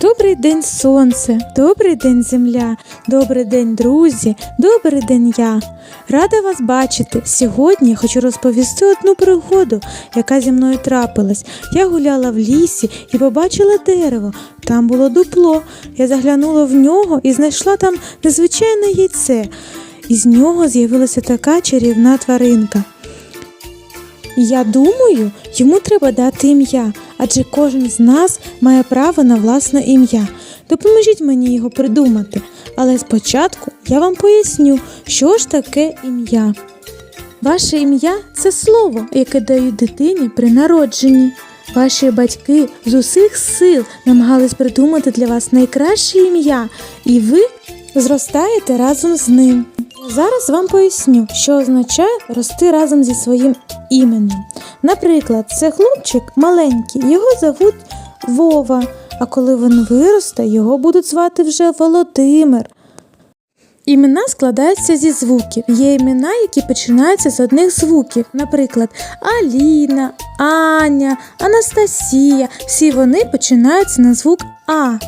Добрий день, сонце, добрий день, земля, добрий день, друзі, добрий день я. Рада вас бачити. Сьогодні хочу розповісти одну пригоду, яка зі мною трапилась. Я гуляла в лісі і побачила дерево. Там було дупло. Я заглянула в нього і знайшла там незвичайне яйце. Із нього з'явилася така чарівна тваринка. Я думаю, йому треба дати ім'я, адже кожен з нас має право на власне ім'я. Допоможіть мені його придумати. Але спочатку я вам поясню, що ж таке ім'я. Ваше ім'я це слово, яке дають дитині при народженні. Ваші батьки з усіх сил намагались придумати для вас найкраще ім'я, і ви зростаєте разом з ним. Зараз вам поясню, що означає рости разом зі своїм іменем. Наприклад, це хлопчик маленький, його зовуть Вова, а коли він виросте, його будуть звати вже Володимир. Імена складаються зі звуків. Є імена, які починаються з одних звуків, наприклад, Аліна, Аня, Анастасія. Всі вони починаються на звук А.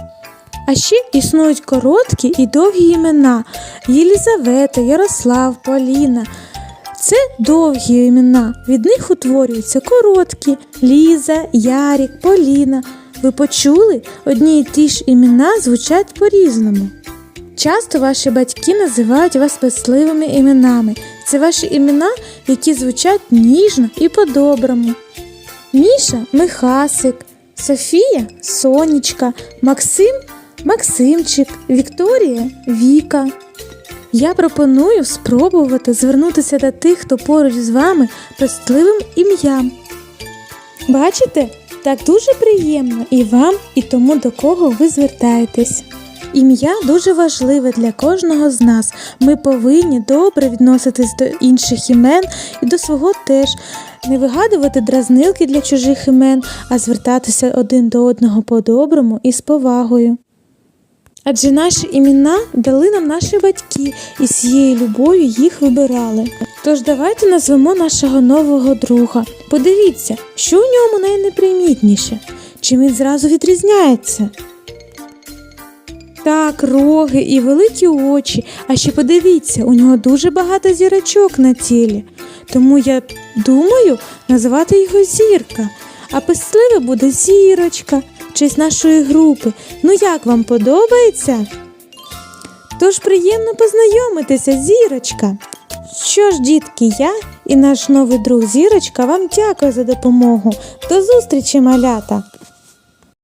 А ще існують короткі і довгі імена Єлізавета, Ярослав, Поліна. Це довгі імена. Від них утворюються короткі Ліза, Ярік, Поліна. Ви почули? Одні й ті ж імена звучать по-різному. Часто ваші батьки називають вас писливими іменами. Це ваші імена, які звучать ніжно і по-доброму. Міша Михасик, Софія Сонечка, Максим Максимчик, Вікторія Віка. Я пропоную спробувати звернутися до тих, хто поруч з вами пестливим ім'ям. Бачите, так дуже приємно і вам, і тому, до кого ви звертаєтесь. Ім'я дуже важливе для кожного з нас. Ми повинні добре відноситись до інших імен і до свого теж, не вигадувати дразнилки для чужих імен, а звертатися один до одного по-доброму і з повагою. Адже наші імена дали нам наші батьки і з цією любов'ю їх вибирали. Тож давайте назвемо нашого нового друга. Подивіться, що у ньому найнепримітніше, чим він зразу відрізняється. Так, роги і великі очі, а ще подивіться, у нього дуже багато зірочок на тілі. Тому я думаю назвати його зірка, а пестливе буде зірочка, в з нашої групи. Ну як вам подобається? Тож приємно познайомитися, зірочка. Що ж, дітки, я і наш новий друг зірочка вам дякую за допомогу. До зустрічі, малята!